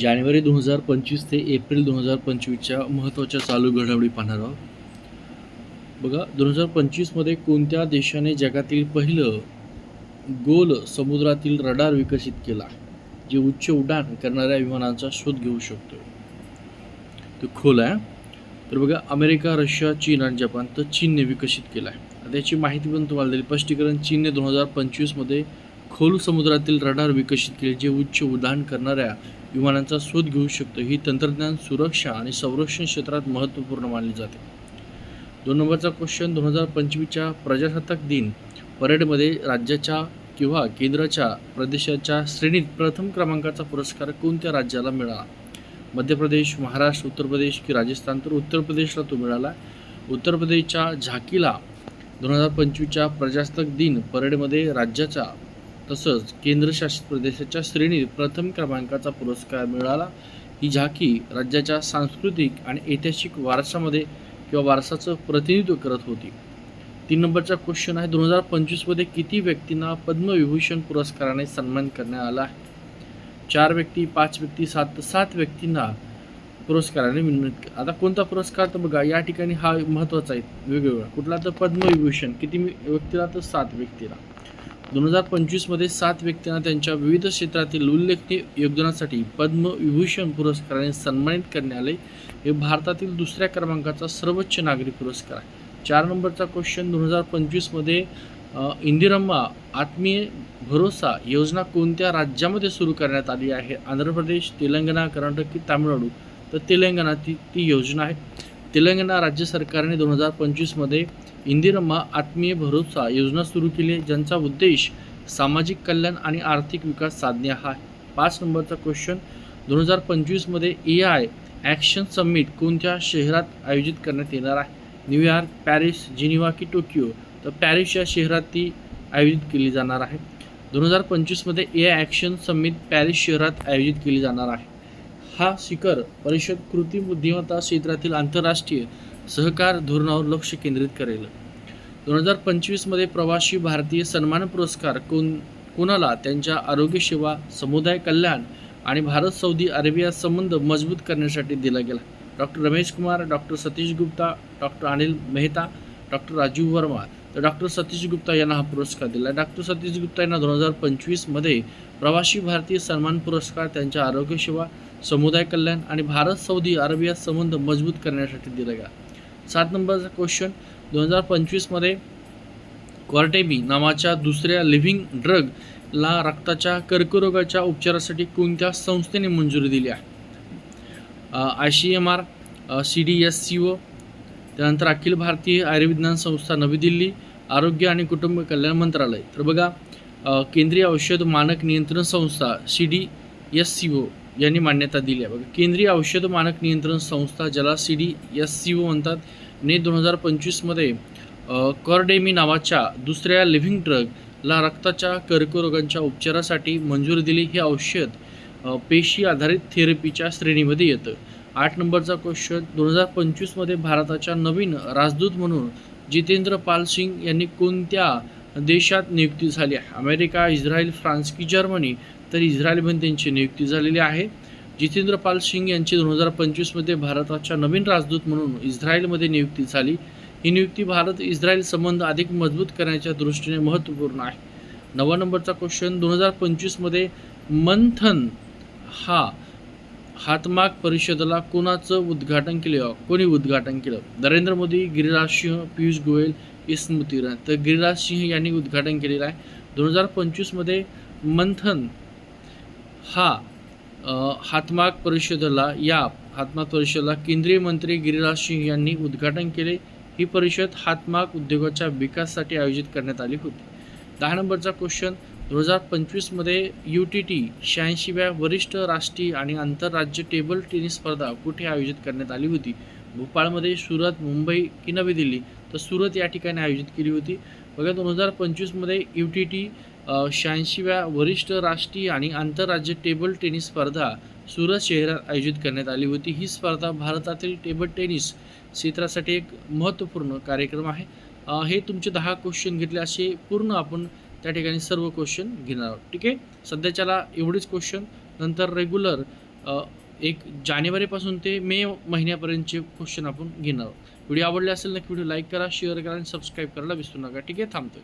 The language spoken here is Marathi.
जानेवारी दोन हजार पंचवीस ते एप्रिल दोन हजार पंचवीसच्या महत्त्वाच्या चालू घडामोडी पाहणार आहोत. बघा दोन हजार पंचवीसमध्ये कोणत्या देशाने जगातील पहिलं गोल समुद्रातील रडार विकसित केला जे उच्च उड्डाण करणाऱ्या विमानांचा शोध घेऊ शकतो तो खोल आहे. तर बघा अमेरिका रशिया चीन आणि जपान तर चीनने विकसित केला आहे त्याची माहिती पण तुम्हाला दिली स्पष्टीकरण चीनने दोन हजार पंचवीसमध्ये खोल समुद्रातील रडार विकसित केले जे उच्च उड्डाण करणाऱ्या विमानांचा शोध घेऊ शकतो. ही तंत्रज्ञान सुरक्षा आणि संरक्षण क्षेत्रात महत्त्वपूर्ण मानली जाते. दोन नंबरचा क्वेश्चन दोन हजार पंचवीसच्या प्रजासत्ताक दिन परेडमध्ये राज्याच्या किंवा केंद्राच्या प्रदेशाच्या श्रेणीत प्रथम क्रमांकाचा पुरस्कार कोणत्या राज्याला मिळाला? मध्य प्रदेश महाराष्ट्र उत्तर प्रदेश की राजस्थान? तर उत्तर प्रदेशला तो मिळाला. उत्तर प्रदेशच्या झाकीला दोन हजार पंचवीसच्या प्रजासत्ताक दिन परेडमध्ये राज्याच्या तसंच केंद्रशासित प्रदेशाच्या श्रेणीत प्रथम क्रमांकाचा पुरस्कार मिळाला. ही झाकी राज्याच्या सांस्कृतिक आणि ऐतिहासिक वारसामध्ये किंवा वारसाचं प्रतिनिधित्व करत होती. तीन नंबरचा क्वेश्चन आहे दोन हजार पंचवीसमध्ये किती व्यक्तींना पद्मविभूषण पुरस्काराने सन्मान करण्यात आला आहे? चार व्यक्ती पाच व्यक्ती सात सात व्यक्तींना पुरस्काराने विनंत आता कोणता पुरस्कार? तर बघा या ठिकाणी हा महत्त्वाचा आहे वेगवेगळा. कुठला? तर पद्मविभूषण. किती मी- व्यक्तीला? तर सात व्यक्तीला. दोन हजार पंचवीसमध्ये सात व्यक्तींना त्यांच्या विविध क्षेत्रातील उल्लेखनीय योगदानासाठी पद्मविभूषण पुरस्काराने सन्मानित करण्यात आले. हे भारतातील दुसऱ्या क्रमांकाचा सर्वोच्च नागरी पुरस्कार आहे. चार नंबरचा क्वेश्चन दोन हजार पंचवीसमध्ये इंदिरम्मा आत्मीय भरोसा योजना कोणत्या राज्यामध्ये सुरू करण्यात आली आहे? आंध्र प्रदेश तेलंगणा कर्नाटक की तामिळनाडू? तर तेलंगणा ती ती योजना आहे. तेलंगणा राज्य सरकारने दोन हजार पंचवीसमध्ये इंदिरम्मा आत्मीय भरोसा योजना सुरू केली आहे ज्यांचा उद्देश सामाजिक कल्याण आणि आर्थिक विकास साधणे हा आहे. पाच नंबरचा क्वेश्चन दोन हजार पंचवीसमध्ये ए आय ॲक्शन समिट कोणत्या शहरात आयोजित करण्यात येणार आहे? न्यूयॉर्क पॅरिस जिनिव्हा की टोकियो? तर पॅरिस या शहरात ती आयोजित केली जाणार आहे. दोन हजार पंचवीसमध्ये A I action summit Paris शहरात आयोजित केली जाणार आहे. हा शिखर परिषद कृत्रिम बुद्धिमत्ता क्षेत्रातील आंतरराष्ट्रीय सहकार धोरणावर लक्ष केंद्रित करेल. दोन हजार पंचवीसमध्ये प्रवासी भारतीय सन्मान पुरस्कार कोण कोणाला? त्यांच्या आरोग्यसेवा समुदाय कल्याण आणि भारत सौदी अरेबिया संबंध मजबूत करण्यासाठी दिला गेला. Doctor Ramesh Kumar doctor Satish Gupta doctor Anil Mehta doctor Rajiv Verma तर डॉक्टर सतीश गुप्ता यांना हा पुरस्कार दिला. डॉक्टर सतीश गुप्ता यांना दोन हजार पंचवीसमध्ये प्रवासी भारतीय सन्मान पुरस्कार त्यांच्या आरोग्यसेवा समुदाय कल्याण आणि भारत सौदी अरेबिया संबंध मजबूत करण्यासाठी दिला गेला. सात नंबरचा क्वेश्चन दोन हजार पंचवीसमध्ये क्वार्टेबी नावाच्या दुसऱ्या लिव्हिंग ड्रग ला रक्ताच्या कर्करोगाच्या उपचारासाठी कोणत्या संस्थेने मंजुरी दिली आहे? I C M R C D S C O त्यानंतर अखिल भारतीय आयुर्विज्ञान संस्था नवी दिल्ली आरोग्य आणि कुटुंब कल्याण मंत्रालय. तर बघा केंद्रीय औषध मानक नियंत्रण संस्था C D S C O यांनी मान्यता दिली आहे. बघा केंद्रीय औषध मानक नियंत्रण संस्था ज्याला C D S C O म्हणतात ने दोन हजार पंचवीसमध्ये कॉर्डेमी नावाच्या दुसऱ्या लिव्हिंग ड्रगला रक्ताच्या कर्करोगांच्या उपचारासाठी मंजुरी दिली. हे औषध पेशी आधारित थेरपीच्या श्रेणीमध्ये येतं. आठ नंबरचा क्वेश्चन दोन हजार पंचवीसमध्ये भारताच्या नवीन राजदूत म्हणून जितेंद्र पाल सिंग यांनी कोणत्या देशात नियुक्ती झाली आहे? अमेरिका इस्रायल फ्रान्स की जर्मनी? तर इस्रायलमध्ये त्यांची नियुक्ती झालेली आहे. जितेंद्र पाल सिंग यांची दोन हजार पंचवीसमध्ये भारताच्या नवीन राजदूत म्हणून इस्रायलमध्ये नियुक्ती झाली. ही नियुक्ती भारत इस्रायल संबंध अधिक मजबूत करण्याच्या दृष्टीने महत्त्वपूर्ण आहे. नवा नंबरचा क्वेश्चन दोन हजार पंचवीसमध्ये मंथन हा हातमाग परिषदेला कोणाचं उद्घाटन केलं कोणी उद्घाटन केलं? नरेंद्र मोदी गिरिराज सिंह पियुष गोयल स्मृती इराण. तर गिरिराज सिंह यांनी उद्घाटन केलेलं आहे. दोन हजार पंचवीसमध्ये मंथन हा हातमाग परिषदेला या हातमाग परिषदेला केंद्रीय मंत्री गिरिराज सिंह यांनी उद्घाटन केले. ही परिषद हातमाग उद्योगाच्या विकासासाठी आयोजित करण्यात आली होती. दहा नंबरचा क्वेश्चन दोन हजार पंचवीसमध्ये यू टी टी शहाऐंशीव्या वरिष्ठ राष्ट्रीय आणि आंतरराज्य टेबल टेनिस स्पर्धा कुठे आयोजित करण्यात आली होती? भोपाळमध्ये सुरत मुंबई की नवी दिल्ली? तर सुरत या ठिकाणी आयोजित केली होती. बघा दोन हजार पंचवीसमध्ये यू टी टी शहाऐंशीव्या वरिष्ठ राष्ट्रीय आणि आंतरराज्य टेबल टेनिस स्पर्धा सुरत शहरात आयोजित करण्यात आली होती. ही स्पर्धा भारतातील टेबल टेनिस क्षेत्रासाठी एक महत्त्वपूर्ण कार्यक्रम आहे. हे तुमचे दहा क्वेश्चन घेतले असे पूर्ण आपण त्या ठिकाणी सर्व क्वेश्चन घेणार आहोत. ठीक आहे? सध्याच्याला एवढेच क्वेश्चन नंतर रेग्युलर एक जानेवारीपासून ते मे महिन्यापर्यंतचे क्वेश्चन आपण घेणार आहोत. व्हिडिओ आवडले असेल नक्की व्हिडिओ लाईक करा शेअर करा आणि सबस्क्राईब करायला विसरू नका. ठीक आहे? थांबतोय.